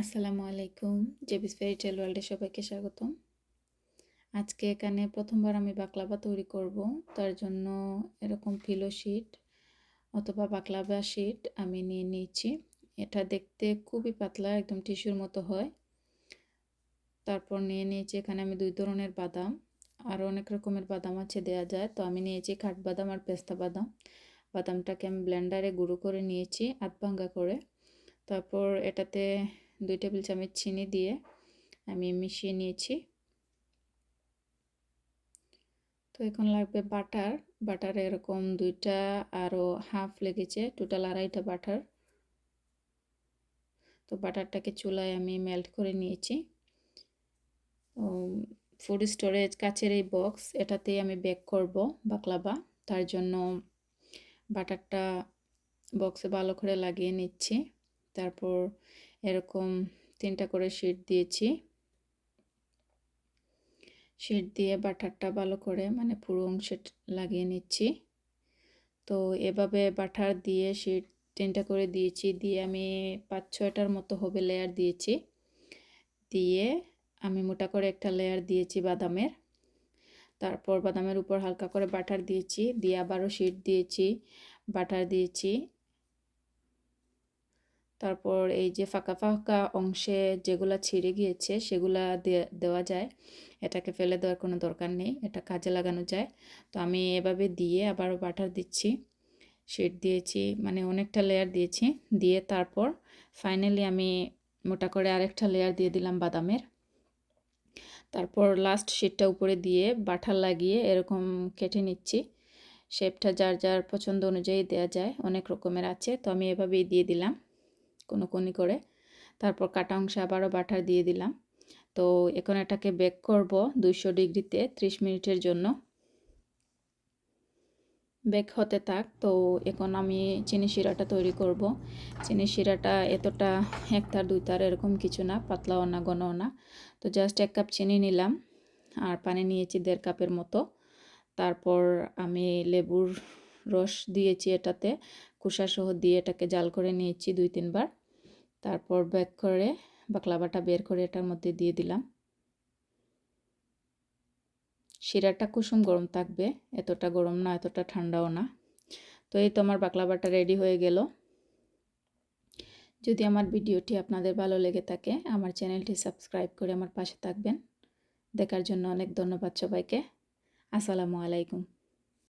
আসসালামু আলাইকুম জেবিস ফেরি টেল ওয়ার্ল্ডে সবাইকে স্বাগতম। আজকে এখানে প্রথমবার আমি বাকলাবা তৈরি করব। তার জন্য এরকম ফিলো শিট অথবা বাকলাবা শিট আমি নিয়ে নিয়েছি। এটা দেখতে খুবই পাতলা, একদম টিস্যুর মতো হয়। তারপর নিয়ে নিয়েছি এখানে আমি দুই ধরনের বাদাম। আরও অনেক রকমের বাদাম আছে দেয়া যায়। তো আমি নিয়েছি কাঠবাদাম আর পেস্তা বাদাম। বাদামটাকে আমি ব্লেন্ডারে গুঁড়ো করে নিয়েছি আধ ভাঙ্গা করে। তারপর এটাতে দুই টেবিল চামচ চিনি দিয়ে আমি মিশিয়ে নিয়েছি। তো এখন লাগবে বাটার। বাটার এরকম দুইটা আরও হাফ লেগেছে, টোটাল আড়াইটা বাটার। তো বাটারটাকে চুলায় আমি মেল্ট করে নিয়েছি। ফুড স্টোরেজ কাচের এই বক্স, এটাতেই আমি বেক করব বাকলাবা তার জন্য বাটারটা বক্সে ভালো করে লাগিয়ে নিচ্ছি। তারপর এরকম তিনটা করে শিট দিয়েছি। শিট দিয়ে বাটারটা ভালো করে মানে পুরো অংশে লাগিয়ে নিচ্ছি। তো এভাবে বাটার দিয়ে শিট তিনটা করে দিয়েছি, দিয়ে আমি পাঁচ ছয়টার মতো হবে লেয়ার দিয়েছি। দিয়ে আমি মোটা করে একটা লেয়ার দিয়েছি বাদামের। তারপর বাদামের উপর হালকা করে বাটার দিয়েছি, দিয়ে আবারও শিট দিয়েছি, বাটার দিয়েছি। তারপর এই যে ফাঁকা ফাঁকা অংশে যেগুলা ছিঁড়ে গিয়েছে সেগুলা দেওয়া যায়। এটাকে ফেলে দেওয়ার কোনো দরকার নেই, এটা কাজে লাগানো যায়। তো আমি এভাবে দিয়ে আবারও বাটার দিচ্ছি শেড দিয়েছি মানে অনেকটা লেয়ার দিয়েছি। দিয়ে তারপর ফাইনালি আমি মোটা করে আরেকটা লেয়ার দিয়ে দিলাম বাদামের। তারপর লাস্ট শেডটা উপরে দিয়ে বাটার লাগিয়ে এরকম কেটে নিচ্ছি। শেপটা যার যার পছন্দ অনুযায়ী দেওয়া যায়, অনেক রকমের আছে। তো আমি এভাবেই দিয়ে দিলাম। কোনো কোনি করে। তারপর কাটা অংশে আবারও বাটার দিয়ে দিলাম। তো এখন এটাকে বেক করব দুইশো ডিগ্রিতে 30 মিনিটের জন্য। বেক হতে থাক, তো এখন আমি চিনি শিরাটা তৈরি করব। চিনি শিরাটা এতটা এক তার, দুই তার এরকম কিছু না, পাতলাও না, ঘনও না। তো জাস্ট এক কাপ চিনি নিলাম আর পানি নিয়েছি দেড় কাপের মতো। তারপর আমি লেবুর রস দিয়েছি এটাতে। কুসাসহ দিয়ে এটাকে জাল করে নিয়েছি দুই তিনবার। তারপর ব্যাক করে বাকলাবাটা বের করে এটার মধ্যে দিয়ে দিলাম। শিরাটা কুসুম গরম থাকবে, এতটা গরম না, এতটা ঠান্ডাও না। তো এই তো আমার বাকলাবাটা রেডি হয়ে গেল। যদি আমার ভিডিওটি আপনাদের ভালো লেগে থাকে, আমার চ্যানেলটি সাবস্ক্রাইব করে আমার পাশে থাকবেন। দেখার জন্য অনেক ধন্যবাদ সবাইকে। আসসালামু আলাইকুম।